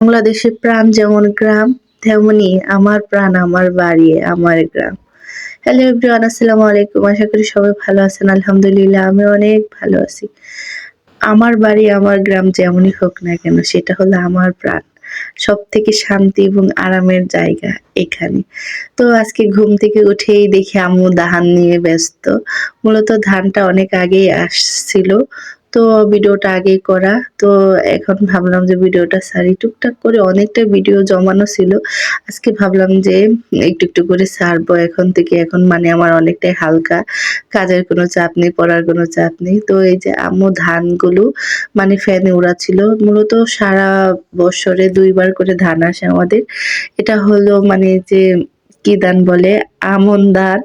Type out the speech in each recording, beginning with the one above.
বাংলাদেশের প্রাণ যেমন গ্রাম, তেমনি আমার প্রাণ আমার বাড়ি, আমার গ্রাম। হ্যালো এভরিওয়ান আসসালামু আলাইকুম। আশা করি সবাই ভালো আছেন। আলহামদুলিল্লাহ, আমি অনেক ভালো আছি। আমার বাড়ি, আমার গ্রাম যেমনই হোক না কেন, সেটা হলো আমার প্রাণ। সব থেকে শান্তি এবং আরামের জায়গা এখানে। তো আজকে ঘুম থেকে উঠেই দেখি আম্মু ধান নিয়ে ব্যস্ত। মূলত ধানটা অনেক আগেই আসছিল। তো ভিডিওটা আগে করা। তো এখন ভাবলাম যে ভিডিওটা সারি। টুকটাক করে অনেকটা ভিডিও জমানো ছিল। আজকে ভাবলাম যে একটু একটু করে সারবো এখন থেকে। এখন মানে আমার অনেকটাই হালকা। কাজের কোনো চাপ নেই, পড়ার কোনো চাপ নেই। তো এই যে আম্মু ধানগুলো মানে ফ্যানে উড়াচ্ছিল। মূলত সারা বছরে দুইবার করে ধান আসে আমাদের। এটা হলো মানে যে কি ধান বলে? আমন ধান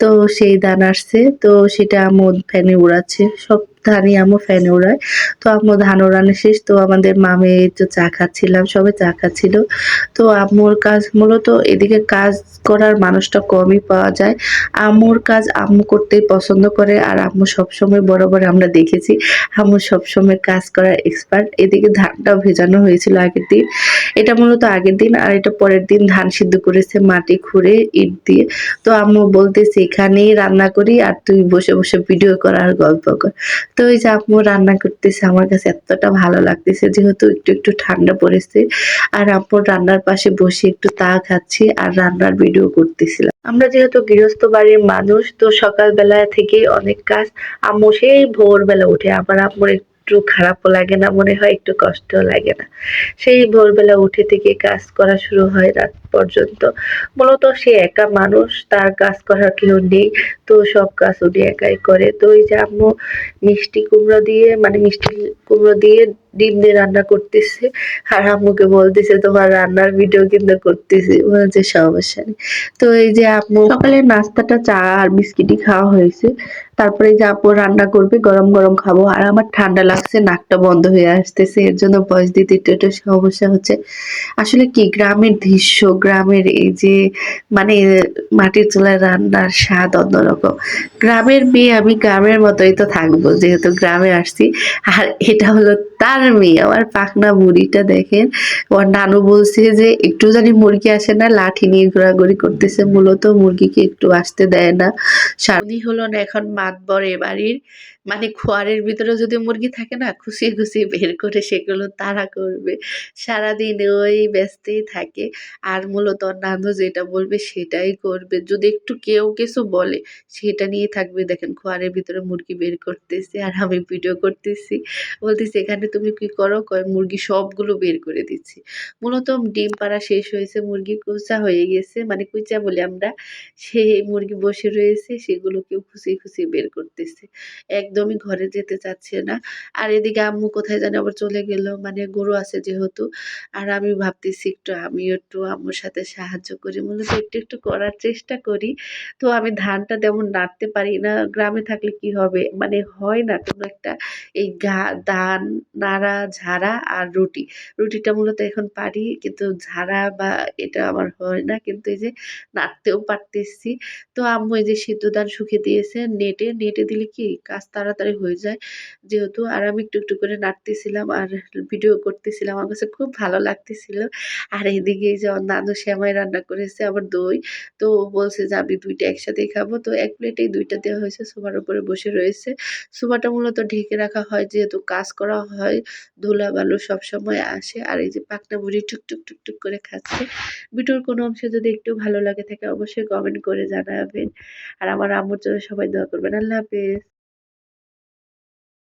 তো সেই ধান আসছে, তো সেটা আমন ফ্যানে উড়াচ্ছে, সব ধানই আম্মু ফ্যানে উড়ায়। তো আম্মু ধান ওড়ানো শেষ, তো আমাদের মামে তো চা খাচ্ছিলাম, সবে চা খাচ্ছিল। তো আম্মুর কাজ, মূলত এদিকে কাজ করার মানুষটা কমই পাওয়া যায়। আম্মুর কাজ আম্মু করতেই পছন্দ করে, আর আম্মু সবসময় বরাবর আমরা দেখেছি, আম্মু সবসময় কাজ করার এক্সপার্ট এদিকে ধানটাও ভেজানো হয়েছিল আগের দিন। এটা মূলত আগের দিন, আর এটা পরের দিন ধান সিদ্ধ করেছে মাটি খুঁড়ে, ইট দিয়ে। তো আম্মু বলতেছে এখানেই রান্না করি আর তুই বসে বসে ভিডিও কর আর গল্প কর। তো ওই যে আম্মু রান্না করতেছে, আমার কাছে এতটা ভালো লাগতেছে যেহেতু একটু একটু ঠান্ডা পড়েছে। আর আম্মুর রান্নার পাশে বসে একটু তা খাচ্ছি আর রান্নার ভিডিও করতেছিলাম আমরা যেহেতু গৃহস্থ বাড়ির মানুষ, তো সকালবেলা থেকে অনেক কাজ আম্মু সেই ভোরবেলা উঠে, আবার আম্মুর একটু খারাপও লাগে না, মনে হয় একটু কষ্টও লাগে না। সেই ভোরবেলা উঠে থেকে কাজ করা শুরু হয় রাত পর্যন্ত। মূলত সে একা মানুষ, তার কাজ করার কেউ নেই, তো সব কাজ উনি একাই করে। তো ওই যে আম্মু মিষ্টি কুমড়ো দিয়ে মানে মিষ্টি কুমড়ো দিয়ে ডিম দিয়ে রান্না করতেছে। আর আম্মুকে বলতেছে, তোমার রান্নার ভিডিও কিন্তু করতেছি। বলছে সমস্যা নেই। তো এই যে আম্মু সকালে নাস্তাটা চা আর বিস্কিটই খাওয়া হয়েছে। তারপরে যে আপু রান্না করবে, গরম গরম খাব। আর আমার ঠান্ডা লাগছে, নাকটা বন্ধ হয়ে আসতেছে। এর জন্য বয়স দিতে একটু একটু সমস্যা হচ্ছে। আসলে কি, গ্রামের দৃশ্য, গ্রামের এই যে মানে মাটির চুলায় রান্নার স্বাদ অন্যরকম। গ্রামের মেয়ে, আমি গ্রামের মতোই তো থাকব, যেহেতু গ্রামে আসছি। আর এটা হলো তার মেয়ে, আমার পাখনা বুড়িটা দেখেন। ওর নানু বলছে যে, একটু জানি মুরগি আসে না, লাঠি নিয়ে ঘোরাঘুরি করতেছে। মূলত মুরগিকে একটু আসতে দেয় না। সারি হলো না এখন মাতবর এ বাড়ির। মানে খোয়ারের ভিতরে যদি মুরগি থাকে না খুশি খুশি বের করে সেগুলো তারা করবে। সারাদিন ওই ব্যস্তেই থাকে। আর মূলত নানু যেটা বলবে সেটাই করবে। যদি একটু কেউ কিছু বলে, সেটা নিয়ে থাকবে। দেখেন খোয়ারের ভিতরে মুরগি বের করতেছে আর আমি ভিডিও করতেছি। বলতেছি, এখানে তুমি কি করো? কয়, মুরগি সবগুলো বের করে দিচ্ছি। মূলত ডিম পাড়া শেষ হয়েছে, মুরগি কুচা হয়ে গেছে। মানে কুচা বলে আমরা সেই মুরগি বসে রয়েছে, সেগুলোকেও খুশি খুশি বের করতেছে। একদমই ঘরে যেতে চাচ্ছে না। আর এদিকে আম্মু কোথায় জানি আবার চলে গেল মানে গরু আছে যেহেতু। আর আমি ভাবতেছি একটু আমিও একটু আম্মুর সাথে সাহায্য করি, মূলত একটু একটু করার চেষ্টা করি। তো আমি ধানটা তেমন নাড়তে পারি না, গ্রামে থাকলে কি হবে? মানে হয় না কোনো একটা এই গা, ধান, নাড়া, ঝাড়া আর রুটি। রুটিটা মূলত এখন পারি, কিন্তু ঝাড়া বা এটা আমার হয় না, কিন্তু এই যে নাড়তেও পারতেছি। তো আম্মু এই যে সিদ্ধ ধান শুকিয়ে দিয়েছে, নেটে নেটে দিলে কি কাজ তাড়াতাড়ি হয়ে যায়। যেহেতু আর আমি একটু একটু করে নাড়তেছিলাম আর ভিডিও করতেছিলাম, আমার কাছে খুব ভালো লাগতেছিল। আর এদিকে যে নানু শ্যামাই রান্না করেছে, আবার দই। তো বলছে যে আমি দুইটা একসাথেই খাব। তো এক প্লেটেই দুইটা দেওয়া হয়েছে সোফার উপরে বসে রয়েছে। সোফাটা মূলত ঢেকে রাখা হয়, যেহেতু কাজ করা হয়, ধুলা বালু সবসময় আসে। আর এই যে পাকনা বুড়ি টুকটুক টুকটুক করে খাচ্ছে। ভিডিওর কোনো অংশে যদি একটু ভালো লাগে থাকে, অবশ্যই কমেন্ট করে জানাবেন। আর আমার আম্মুর জন্য সবাই দোয়া করবেন। আল্লাহ হাফেজ।